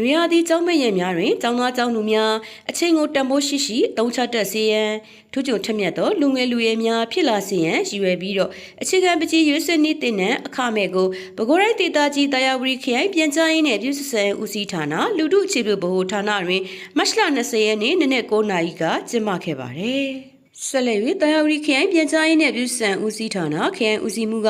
နွေရာသီကျောင်းမရက်များတွင်ကျောင်းသားကျောင်းသူများအချိန်ကိုတန်ဖိုးရှိရှိအသုံးချတတ်စေရန်ထူးချွန်ထက်မြက်သောလူငယ်လူရွယ်များဖြစ်လာစေရန်ရည်ရွယ်ပြီးတော့အခြေခံပကြီးရွေးစနစ်တင်တဲ့အခမဲ့ကိုပဲခူးတိုင်းဒေသကြီးတာယာဝတီခရိုင်ပြန်ကြားရေးနဲ့ပြည်စစံဦးစီးဌာနလူထုအခြေပြုဗဟိုဌာနတွင်မတ်လ20ရက်နေ့နနက်9:00နာရီကကျင်းပခဲ့ပါတယ်။ ဆက်လက်၍တာယာဝတီခရိုင်ပြန်ကြားရေးနှင့်ပြည်စံဦးစီးဌာနခရိုင်ဦးစီးမှုက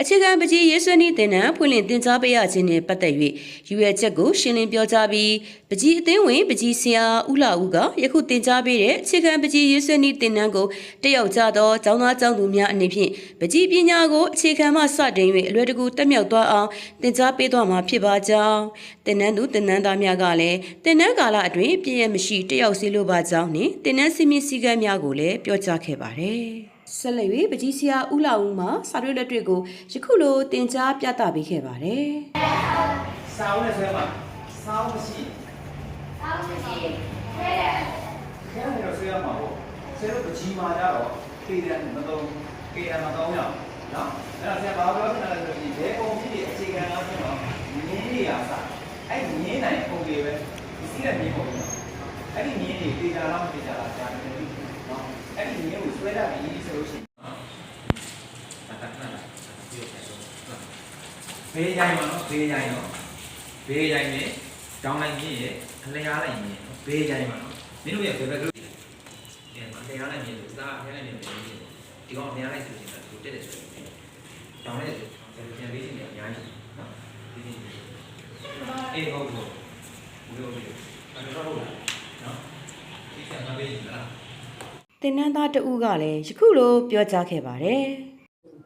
အခြေခံပကြီးရေးဆွေးနွေးတင်နန်းဖွင့်လှစ်တင်ကြားပေးရခြင်းနှင့်ပတ်သက်၍ယူရချက်ကိုရှင်းလင်းပြောကြားပြီးပကြီးအသင်းဝင်ပကြီးဆရာဦးလာဦးကယခုတင်ကြားပေးတဲ့အခြေခံပကြီးရေးဆွေးနွေးတင်နန်းကိုတက်ရောက်ကြသောကျောင်းသားကျောင်းသူများအနေဖြင့်ပကြီးပညာကိုအခြေခံမှစတင်၍အလွယ်တကူတက်မြောက်သွားအောင်တင်ကြားပေးသွားမှာဖြစ်ပါကြောင်းတင်နန်းသူတင်နန်းသားများကလည်းတင်နန်းကာလအတွင်းပြည့်ရမရှိတက်ရောက်စေလိုပါကြောင်းနှင့်တင်နန်းစီမင်းစည်းကမ်းများကိုလည်းပြောကြားခဲ့ပါတယ်ဆက်လက်၍ပကြီးဆရာဦးလာဦးမှစာရွက်လက်တွေကိုယခုလိုတင် जा ပြသပေးခဲ့ပါတယ်စာအုပ်နဲ့ဆွဲမှာစာအုပ်မရှိအောက်မရှိခဲတဲ့ခဲနေတော့ဆွဲရမှာပေါ့ဆဲလို့ပကြီးမာကြတော့ခေတယ်မတော့ခေတယ်မတော့ရအောင်နော်အဲ့တော့ဆရာဘာပြောချင်လဲဆိုရင်ဘယ်ပုံဖြစ်ဖြစ်အခြေခံတော့ဖြစ်တော့မြင်းတွေအားစအဲ့မြင်းနိုင်ပုံတွေပဲဒီစီးတဲ့မြင်းပုံတွေအဲ့ဒီမြင်းတွေတေချာလားမတေချာ လားကြားတယ်နော်အဲ့ဒီမြင်းကိုဆွဲရပြီဆိုလို့ရှိရင်ဘေးရိုင်းပါနော်ဘေးရိုင်းနော်ဘေးရိုင်းနဲ့တောင်းလိုက်မြင်းရဲ့အလျားလိုက်မြင်းဘေးရိုင်းပါနော်မင်းတို့ရဲ့ဘယ်ဘက်ကလို့ဒီမှာတရားလိုက်မြင်းလို့သားတရားလိုက်မြင်းလို့ဒီကောင်တရားလိုက်ဆိုရင်တော့တက်တယ်ဆိုရင်တောင်းလိုက်ဆိုပြန်ပေးခြင်းအများကြီးနော်ဒီဒီအေးဟုတ်ဟုတ်ဘူးလို့ပြောအဲ့တော့ဟုတ်လားနော်ဒီကံမပေးရင်လား တင်နန်းသားတဦးကလည်းယခုလိုပြောကြားခဲ့ပါတယ်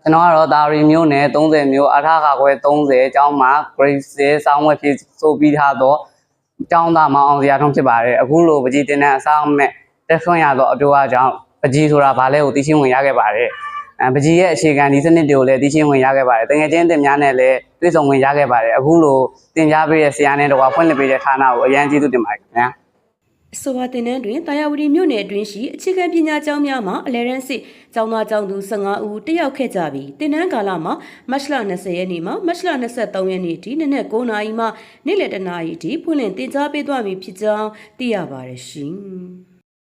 ကျွန်တော်ကတော့တာရီမျိုးနဲ့30မျိုးအထာခခွဲ30အကြောင်းမှာ grade 6စောင်းဝက်ဖြစ်ဆိုပြီးထားတော့အကြောင်းသားမအောင်စရာထုံးဖြစ်ပါတယ်အခုလိုပကြီးတင်တဲ့အဆောင်မဲ့တက်ဆွမ်းရတော့အတူအကြောင်းပကြီးဆိုတာဘာလဲကိုသိချင်းဝင်ရခဲ့ပါတယ်အဲပကြီးရဲ့အခြေခံဒီစနစ်တွေကိုလည်းသိချင်းဝင်ရခဲ့ပါတယ်တကယ်ချင်းတင်များနဲ့လည်းတွေ့ဆုံဝင်ရခဲ့ပါတယ်အခုလိုတင်ကြားပေးတဲ့ဆရာနဲ့တော့ဖွင့်လှစ်ပေးတဲ့ဌာနကိုအရန်ကျေးဇူးတင်ပါတယ်ခင်ဗျာ အဆိုပါတင်နန်းတွင်တာယာဝတီမြို့နယ်အတွင်းရှိအခြေခံပညာကျောင်းများမှာအလဲရန်စစ်ကျောင်းသားကျောင်းသူ15ဦးတက်ရောက်ခဲ့ကြပြီးတင်နန်းကာလမှာမတ်လ20ရက်နေ့မှမတ်လ23ရက်နေ့ထိနနက်9:00နာရီမှနေ့လယ်1:00နာရီထိဖွင့်လှစ်တင် जा ပေးသွားမည်ဖြစ်ကြောင်းသိရပါတယ်ရှင်။